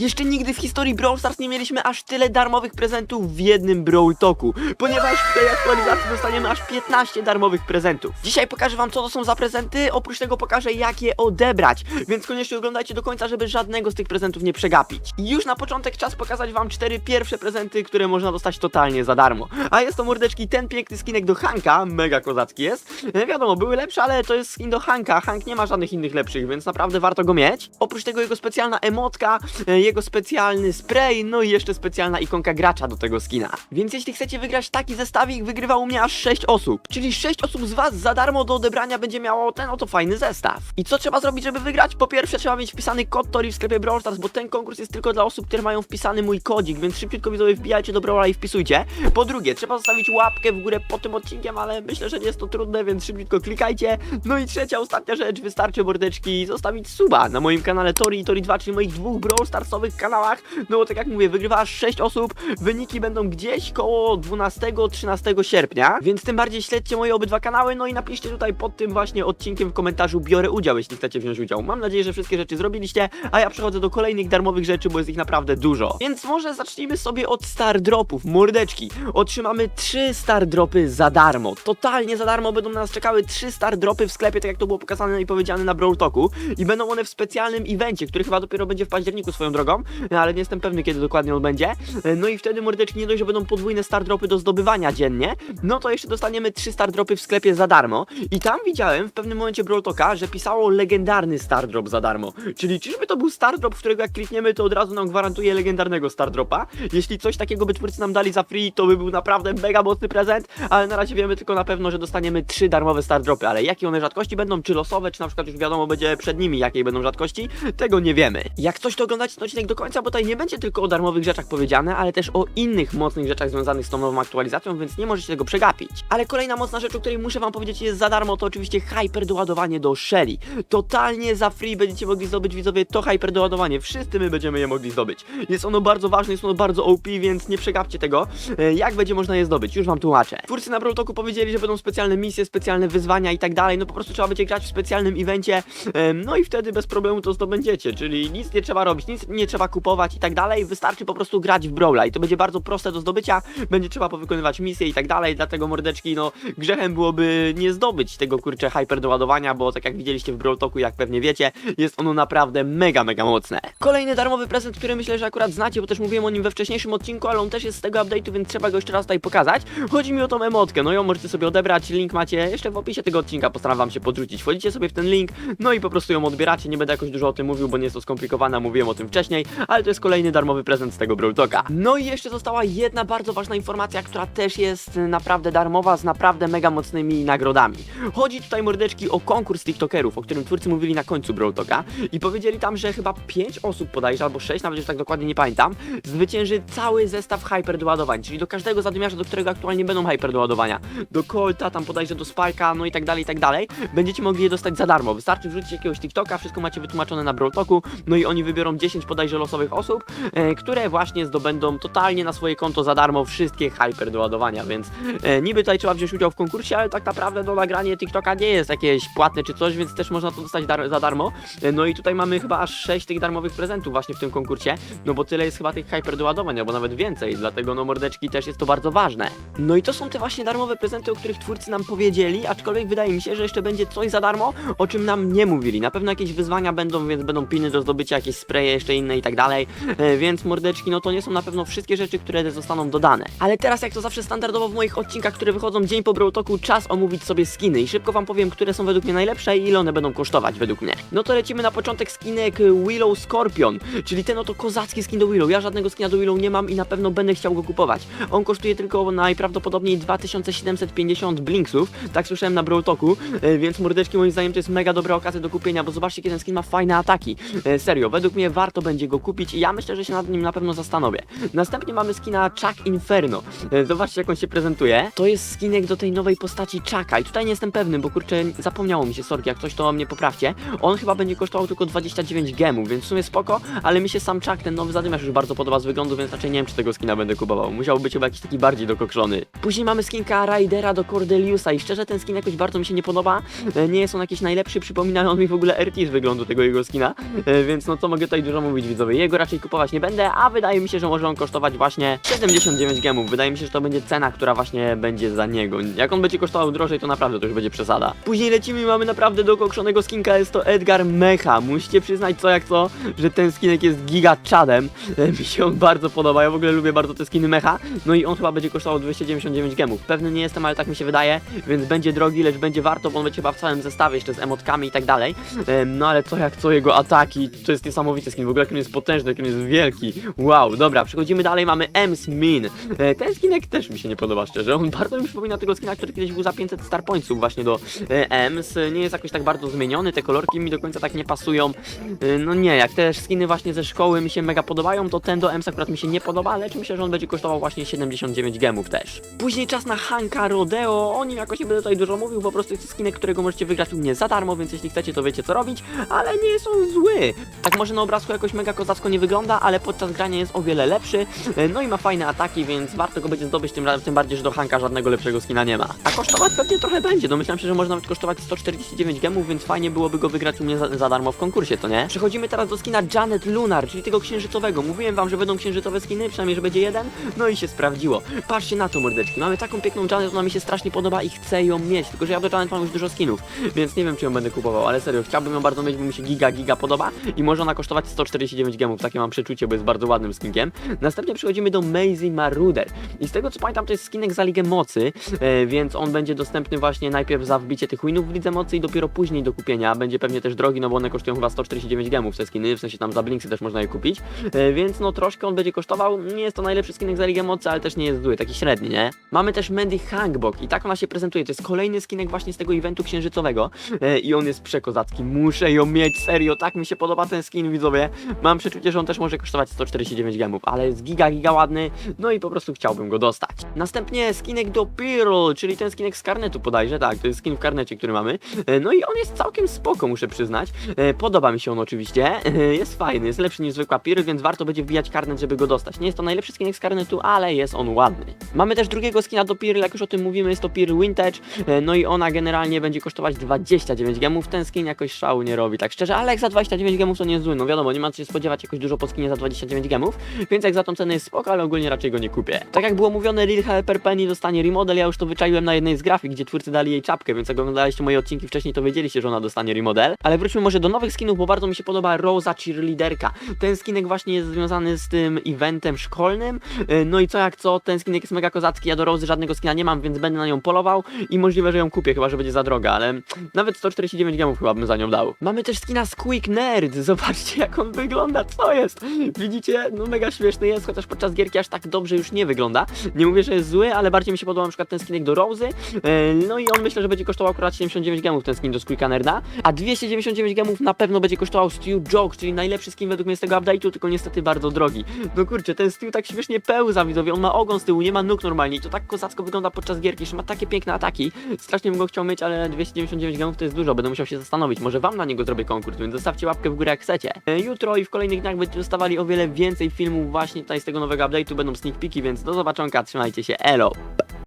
Jeszcze nigdy w historii Brawl Stars nie mieliśmy aż tyle darmowych prezentów w jednym Brawl Talku, ponieważ w tej aktualizacji dostaniemy aż 15 darmowych prezentów. Dzisiaj pokażę wam co to są za prezenty, oprócz tego pokażę jak je odebrać, więc koniecznie oglądajcie do końca, żeby żadnego z tych prezentów nie przegapić. I już na początek czas pokazać wam cztery pierwsze prezenty, które można dostać totalnie za darmo. A jest to mordeczki ten piękny skinek do Hanka, mega kozacki jest. E, wiadomo, były lepsze, ale to jest skin do Hanka, Hank nie ma żadnych innych lepszych, więc naprawdę warto go mieć. Oprócz tego jego specjalna emotka, e, jego specjalny spray, no i jeszcze specjalna ikonka gracza do tego skina. Więc jeśli chcecie wygrać taki zestawik, wygrywa u mnie aż 6 osób. Czyli 6 osób z was za darmo do odebrania będzie miało ten oto fajny zestaw. I co trzeba zrobić, żeby wygrać? Po pierwsze trzeba mieć wpisany kod Tori w sklepie Brawl Stars, bo ten konkurs jest tylko dla osób, które mają wpisany mój kodzik, więc szybciutko widzowie wbijajcie do Brawla i wpisujcie. Po drugie, trzeba zostawić łapkę w górę pod tym odcinkiem, ale myślę, że nie jest to trudne, więc szybciutko klikajcie. No i trzecia, ostatnia rzecz, wystarczy mordeczki zostawić suba na moim kanale Tori i Tori 2, czyli moich dwóch Brawl Starsowych kanałach. No bo tak jak mówię, wygrywa aż 6 osób, wyniki będą gdzieś koło 12-13 sierpnia, więc tym bardziej śledźcie moje obydwa kanały, no i napiszcie tutaj pod tym właśnie odcinkiem w komentarzu biorę udział, jeśli chcecie wziąć udział. Mam nadzieję, że wszystkie rzeczy zrobiliście, a ja przechodzę do kolejnych darmowych rzeczy, bo jest ich naprawdę dużo. Więc może zacznijmy sobie od star dropów, mordeczki. Otrzymamy 3 star dropy za darmo. Totalnie za darmo będą na nas czekały 3 star dropy w sklepie, tak jak to było pokazane i powiedziane na Brawl Talku. I będą one w specjalnym evencie, który chyba dopiero będzie w październiku swoją drogą, ale nie jestem pewny kiedy dokładnie on będzie. No i wtedy mordeczki nie dość, że będą podwójne star dropy do zdobywania dziennie, no to jeszcze dostaniemy 3 star dropy w sklepie za darmo. I tam widziałem w pewnym momencie Brawl Talka, że pisało legendarny star drop za darmo. Czyli czyżby to był star drop, którego jak klikniemy, to od razu nam gwarantuje legendarnego star dropa? Jeśli coś takiego by twórcy nam dali za free, to by był naprawdę mega mocny prezent, ale na razie wiemy tylko na pewno, że dostaniemy 3 darmowe star dropy, ale jakie one rzadkości będą, czy losowe, czy na przykład już wiadomo będzie przed nimi jakiej będą rzadkości, tego nie wiemy. Jak coś to oglądać ten odcinek do końca, bo tutaj nie będzie tylko o darmowych rzeczach powiedziane, ale też o innych mocnych rzeczach związanych z tą nową aktualizacją, więc nie możecie tego przegapić. Ale kolejna mocna rzecz, o której muszę wam powiedzieć jest za darmo, to oczywiście hyper doładowanie do Shelly. Totalnie za free będziecie mogli zdobyć widzowie to hyper doładowanie. Wszyscy my będziemy je mogli zdobyć. Jest ono bardzo ważne, jest ono bardzo OP, więc nie przegapcie tego. E, Jak będzie można je zdobyć? Już wam tłumaczę. Twórcy na Brawltoku powiedzieli, że będą specjalne misje, specjalne wyzwania i tak dalej. No po prostu trzeba będzie grać w specjalnym evencie. em, No i wtedy bez problemu to zdobędziecie. Czyli nic nie trzeba robić, nic nie trzeba kupować i tak dalej. Wystarczy po prostu grać w Brawla i to będzie bardzo proste do zdobycia. Będzie trzeba powykonywać misje i tak dalej. Dlatego mordeczki, no grzechem byłoby nie zdobyć tego kurcze hyper doładowania, bo tak jak widzieliście w Brawl Talku, jak pewnie wiecie, jest ono naprawdę mega, mega mocne. Kolejny darmowy prezent, który myślę, że akurat znacie, bo też mówiłem o nim we wcześniejszym odcinku, ale on też jest z tego update'u, więc trzeba go jeszcze raz tutaj pokazać. Chodzi mi o tą emotkę, no ją możecie sobie odebrać, link macie jeszcze w opisie tego odcinka, postaram wam się podrzucić. Wchodzicie sobie w ten link, no i po prostu ją odbieracie, nie będę jakoś dużo o tym mówił, bo nie jest to skomplikowane, mówiłem o tym wcześniej, ale to jest kolejny darmowy prezent z tego Brawl Talka. No i jeszcze została jedna bardzo ważna informacja, która też jest naprawdę darmowa, z naprawdę mega mocnymi nagrodami. Chodzi tutaj mordeczki o konkurs TikTokerów, o którym twórcy mówili na końcu Brawl Talka i powiedzieli tam, że chyba 5 osób podajże, albo 6, nawet już tak dokładnie nie pamiętam, zwycięży cały zestaw hyper doładowań, czyli do każdego zadymiarza, do którego aktualnie będą hyper doładowania. Do Colta, tam podajże do Spike'a, no i tak dalej, i tak dalej. Będziecie mogli je dostać za darmo. Wystarczy wrzucić jakiegoś TikToka, wszystko macie wytłumaczone na Brawl Talku, no i oni wybiorą 10 podajże losowych osób, e, które właśnie zdobędą totalnie na swoje konto za darmo wszystkie hyper doładowania, więc e, niby tutaj trzeba wziąć udział w konkursie, ale tak naprawdę no nagranie TikToka nie jest jakieś płatne czy coś, więc też można to dostać dar za darmo. E, No i tutaj mamy chyba aż 6 tych darmowych prezentów właśnie w tym konkursie, no bo tyle jest chyba tych hyper doładowań, albo nawet więcej, dlatego no mordeczki też jest to bardzo ważne. No i to są te właśnie darmowe prezenty, o których twórcy nam powiedzieli, aczkolwiek wydaje mi się, że jeszcze będzie coś za darmo, o czym nam nie mówili. Na pewno jakieś wyzwania będą, więc będą piny do zdobycia, jakieś spreje jeszcze inne i tak dalej, E, więc mordeczki, no to nie są na pewno wszystkie rzeczy, które zostaną dodane. Ale teraz, jak to zawsze standardowo w moich odcinkach, które wychodzą dzień po Brawl Talku, czas omówić sobie skiny i szybko wam powiem, które są według mnie najlepsze i ile one będą kosztować według mnie. No to lecimy na początek skinek Willow Scorpion, czyli ten oto kozacki skin do Willow. Ja żadnego skina do Willow nie mam i na pewno będę chciał go kupować. On kosztuje tylko najprawdopodobniej 2750 blinksów, tak słyszałem na Brawl Talku, e, więc mordeczki moim zdaniem to jest mega dobra okazja do kupienia, bo zobaczcie, kiedy ten skin ma fajne ataki. E, Serio, według mnie warto będzie go kupić i ja myślę, że się nad nim na pewno zastanowię. Następnie mamy skina Chuck Inferno. E, Zobaczcie, jak on się prezentuje. To jest skinek do tej nowej postaci Chucka i tutaj nie jestem pewny, bo kurczę, zapomniało mi się, sorki, jak coś to mnie poprawcie. On chyba będzie kosztował tylko 29 gemów, więc w sumie spoko, ale mi się sam Chuck, ten nowy zadymiarz już bardzo podoba z wyglądu, więc raczej nie wiem, czy tego skina będę kupował. Musiał być chyba jakiś taki bardziej dokokszony. Później mamy skinka Raidera do Cordeliusa i szczerze ten skin jakoś bardzo mi się nie podoba. E, Nie jest on jakiś najlepszy, przypomina on mi w ogóle RT z wyglądu tego jego skina, e, więc no co mogę tutaj dużo mówić, widzowie, jego raczej kupować nie będę, a wydaje mi się, że może on kosztować właśnie 79 gemów. Wydaje mi się, że to będzie cena, która właśnie będzie za niego. Jak on będzie kosztował drożej, to naprawdę to już będzie przesada. Później lecimy i mamy naprawdę dokokszonego skinka, jest to Edgar Mecha. Musicie przyznać co jak co, że ten skinek jest giga czadem. Mi się on bardzo podoba, ja w ogóle lubię bardzo te skiny Mecha. No i on chyba będzie kosztował 299 gemów. Pewny nie jestem, ale tak mi się wydaje, więc będzie drogi, lecz będzie warto, bo on będzie chyba w całym zestawie jeszcze z emotkami i tak dalej. No ale co jak co, jego ataki, to jest niesamowity skin, w ogóle jak on jest potężny, jak on jest wielki. Wow, dobra, przechodzimy dalej, mamy Ems Min. E, Ten skinek też mi się nie podoba szczerze, on bardzo mi przypomina tego skina, który kiedyś był za 500 star pointsów właśnie do e, Ems. Nie jest jakoś tak bardzo zmieniony, te kolorki mi do końca tak nie pasują. E, No nie, jak te skiny właśnie ze szkoły mi się mega podobają, to ten do Ems akurat mi się nie podoba, lecz myślę, że on będzie kosztował właśnie 79 gemów też. Później czas na Hanka Rodeo, o nim jakoś nie będę tutaj dużo mówił, po prostu jest skinek, którego możecie wygrać u mnie za darmo, więc jeśli chcecie, to wiecie co robić, ale nie jest on zły. Tak może na obrazku jakoś mega kozacko nie wygląda, ale podczas grania jest o wiele lepszy, e, no i ma fajne ataki, więc warto go będzie zdobyć, tym, ra- tym bardziej, że do Hanka żadnego lepszego skina nie ma. A kosztować pewnie trochę będzie, domyślam się, że może nawet kosztować 149 gemów, więc fajnie byłoby go wygrać u mnie za, za darmo w konkursie, to nie? Przechodzimy teraz do skina Janet Lunar, czyli tego księżycowego. Mówiłem wam, że będą księżycowe skiny, przynajmniej, że będzie jeden, no i się sprawdziło. Patrzcie na to, mordeczki, mamy taką piękną Janet, ona mi się strasznie podoba i chcę ją mieć, tylko że ja do Janet mam już dużo skinów, więc nie wiem, czy ją będę kupował, ale serio, chciałbym ją bardzo mieć, bo mi się giga, giga podoba i może ona kosztować 149 gemów, takie mam przeczucie, bo jest bardzo ładnym skinkiem. Następnie przechodzimy do Maisie Maruder i z tego co pamiętam, to jest skinek za Ligę Mocy, e, więc on będzie dostępny właśnie najpierw za wbicie tych winów w Lidze Mocy i dopiero później do kupienia. Będzie pewnie też drogi, no bo one kosztują chyba 149 gemów te skiny, w sensie tam za Blinksy też można je kupić, e, więc no troszkę on będzie kosztował. Nie jest to najlepszy skinek za Ligę Mocy, ale też nie jest zły, taki średni, nie? Mamy też Mandy Hangbok i tak ona się prezentuje. To jest kolejny skinek właśnie z tego eventu księżycowego e, i on jest przekozacki. Muszę ją mieć, serio, tak mi się podoba ten skin, widzowie. Mam przeczucie, że on też może kosztować 149 gemów, ale jest giga, giga ładny, no i po prostu chciałbym go dostać. Następnie skinek do Pearl, czyli ten skinek z karnetu bodajże, tak, to jest skin w karnecie, który mamy. E, No i on jest całkiem spoko, muszę przyznać. E, Podoba mi się on oczywiście, E, jest fajny, jest lepszy niż zwykła Pearl, więc warto będzie wbijać karnet, żeby go dostać. Nie jest to najlepszy skinek z karnetu, ale jest on ładny. Mamy też drugiego skina do Pearl, jak już o tym mówimy, jest to Pearl Vintage, no i ona generalnie będzie kosztować 29 gemów. Ten skin jakoś szału nie robi, tak szczerze, ale jak za 29 gemów to nie jest zły, no wiadomo, nie ma co się spodziewać jakoś dużo po skinie za 29 gemów, więc jak za tą cenę jest spoko, ale ogólnie raczej go nie kupię. Tak jak było mówione, Lil Helper Penny dostanie remodel, ja już to wyczaiłem na jednej z grafik, gdzie twórcy dali jej czapkę, więc jak oglądaliście moje odcinki wcześniej, to wiedzieliście, że ona dostanie remodel. Ale wróćmy może do nowych skinów, bo bardzo mi się podoba Rosa Cheerleaderka. Ten skinek właśnie jest związany z tym eventem szkolnym, E, no i co jak co, ten skinek jest mega kozacki, ja do Rosy żadnego skina nie mam, więc będę na nią polował i możliwe, że ją kupię, chyba, że będzie za droga, ale nawet 149 gemów chyba bym za nią dał. Mamy też skina Squeak Nerd, zobaczcie jak on wygląda, co jest? Widzicie? No mega śmieszny jest, chociaż podczas gierki aż tak dobrze już nie wygląda. Nie mówię, że jest zły, ale bardziej mi się podoba na przykład ten skinek do Rosy, E, no i on myślę, że będzie kosztował akurat 79 gemów ten skin do Squeaka Nerda, a 299 gemów na pewno będzie kosztował Stew Jokes, czyli najlepszy skin według mnie z tego update'u, tylko niestety bardzo drogi. No kurczę, ten Stew tak śmiesznie pełza widzowie, on ma ogon z tyłu, nie ma nóg normalnie i to tak kozacko wygląda podczas gierki, że ma takie piękne ataki. Strasznie bym go chciał mieć, ale 299 gemów to jest dużo, będę musiał się zastanowić, może wam na niego zrobię konkurs, więc zostawcie łapkę w górę jak chcecie. E, Jutro i w kolejnych dniach będziecie dostawali o wiele więcej filmów właśnie tutaj z tego nowego update'u, będą sneak peeki, więc do zobaczonka, trzymajcie się, elo!